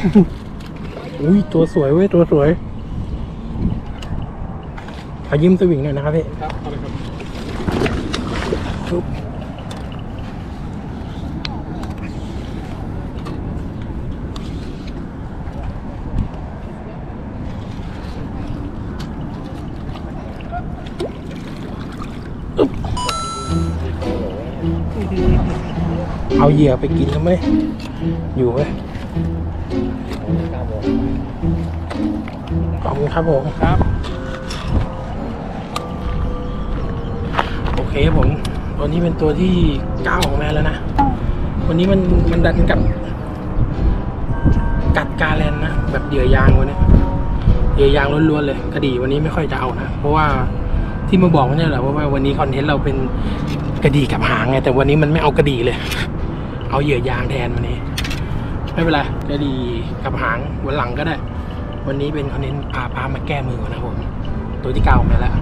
อุ้ยตัวสวยเว้ยตัวสวยขอยิ้มสวิงหน่อยนะครับพี่ครับเอาเลยครับชุบอึ๊บเอาเหยื่อไปกินแล้วไหมอยู่ไหม คุณครับผมครับ โอเคผมตัวนี้เป็นตัวที่เก้าของแม่แล้วนะวันนี้มันมันดันกับ กัดกาแลนนะแบบเหยื่อยางวันนี้เหยื่อยางล้วนๆเลยกระดี่วันนี้ไม่ค่อยจะเอานะเพราะว่าที่มาบอกไม่ใช่เหรอเพราะว่าวันนี้คอนเทนต์เราเป็นกระดี่กับหางไงแต่วันนี้มันไม่เอากระดี่เลย เอาเหยื่อยางแทนวันนี้ ไม่เป็นไรกระดี่กับหางวันหลังก็ได้ วันนี้เป็นคอนเทนต์พาป้ามาแก้มือนะผม ตัวที่เก่ามาแล้ว